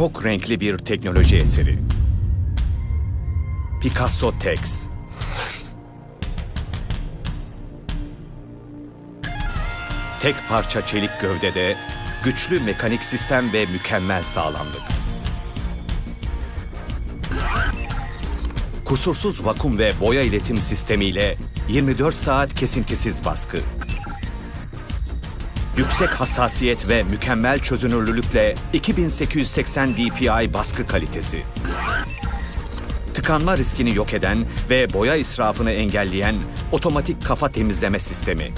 çok renkli bir teknoloji eseri. Picasso Tex. Tek parça çelik gövdede güçlü mekanik sistem ve mükemmel sağlamlık. Kusursuz vakum ve boya iletim sistemiyle 24 saat kesintisiz baskı. Yüksek hassasiyet ve mükemmel çözünürlülükle 2880 dpi baskı kalitesi. Tıkanma riskini yok eden ve boya israfını engelleyen otomatik kafa temizleme sistemi.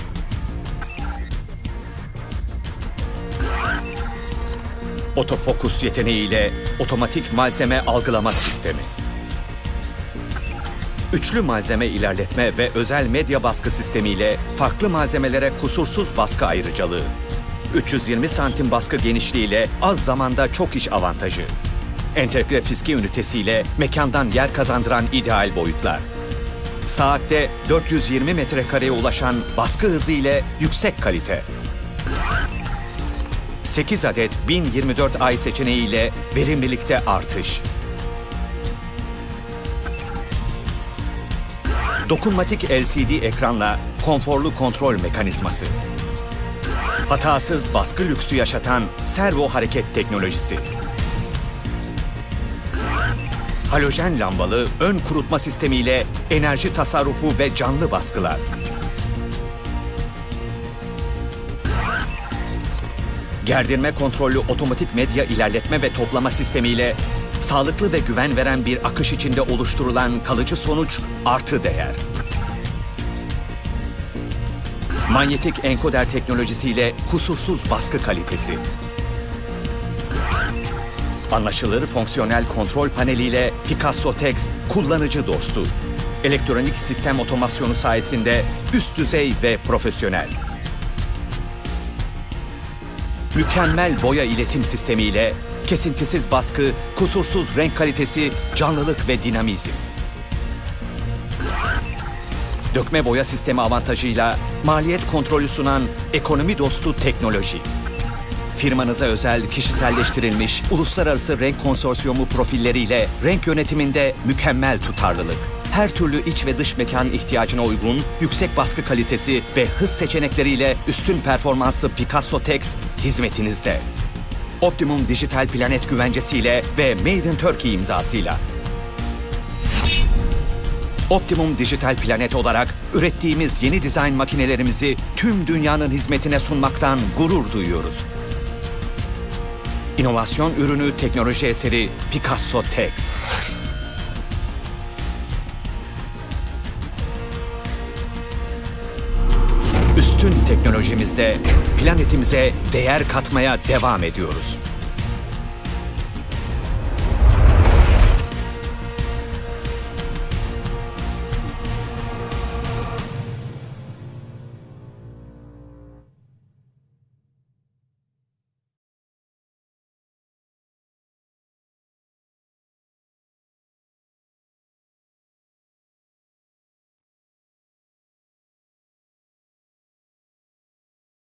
Otofokus yeteneğiyle otomatik malzeme algılama sistemi. Üçlü malzeme ilerletme ve özel medya baskı sistemiyle farklı malzemelere kusursuz baskı ayrıcalığı. 320 santim baskı genişliğiyle az zamanda çok iş avantajı. Entegre fiske ünitesiyle mekandan yer kazandıran ideal boyutlar. Saatte 420 metrekareye ulaşan baskı hızı ile yüksek kalite. 8 adet 1024 ay seçeneğiyle verimlilikte artış. Dokunmatik LCD ekranla konforlu kontrol mekanizması. Hatasız baskı lüksü yaşatan servo hareket teknolojisi. Halojen lambalı ön kurutma sistemiyle enerji tasarrufu ve canlı baskılar. Gerdirme kontrollü otomatik medya ilerletme ve toplama sistemiyle sağlıklı ve güven veren bir akış içinde oluşturulan kalıcı sonuç artı değer. Manyetik enkoder teknolojisiyle kusursuz baskı kalitesi. Anlaşılır fonksiyonel kontrol paneliyle Picasso Tex kullanıcı dostu. Elektronik sistem otomasyonu sayesinde üst düzey ve profesyonel. Mükemmel boya iletim sistemiyle kesintisiz baskı, kusursuz renk kalitesi, canlılık ve dinamizm. Dökme boya sistemi avantajıyla maliyet kontrolü sunan ekonomi dostu teknoloji. Firmanıza özel kişiselleştirilmiş uluslararası renk konsorsiyumu profilleriyle renk yönetiminde mükemmel tutarlılık. Her türlü iç ve dış mekan ihtiyacına uygun, yüksek baskı kalitesi ve hız seçenekleriyle üstün performanslı Picasso Tex hizmetinizde. Optimum Dijital Planet güvencesiyle ve Made in Turkey imzasıyla. Optimum Dijital Planet olarak ürettiğimiz yeni dizayn makinelerimizi tüm dünyanın hizmetine sunmaktan gurur duyuyoruz. İnovasyon ürünü teknoloji eseri Picasso Tex. Üstün teknolojimizde planetimize değer katmaya devam ediyoruz.